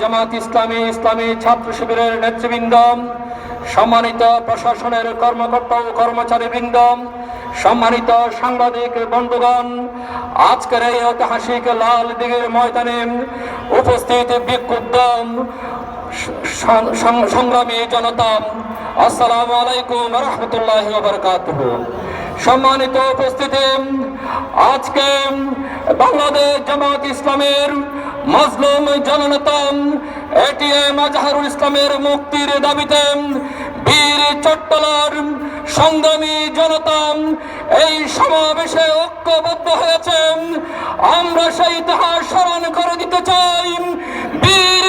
জামাত ইসলামী ইসলামী ছাত্র শিবিরের নেতৃবৃন্দ, সম্মানিত প্রশাসনের কর্মকর্তা ও কর্মচারীবৃন্দ, সম্মানিত সাংবাদিক বন্ধুগণ, আজকের এই ঐতিহাসিক লাল দিঘির ময়দানে উপস্থিত বিক্ষুব্ধ সংগ্রামী জনতা, আসসালামু আলাইকুম রহমতুল্লাহ সম্মানিত উপস্থিতি আজকে বাংলাদেশ জামাত ইসলামের মজলুম জননেতা এটিএম আজহারুল ইসলামের মুক্তির দাবিতে বীর চট্টলার সংগ্রামী জনতা এই সমাবেশে ঐক্যবদ্ধ হয়েছে। আমরা সেই ইতিহাস স্মরণ করে দিতে চাই। বীর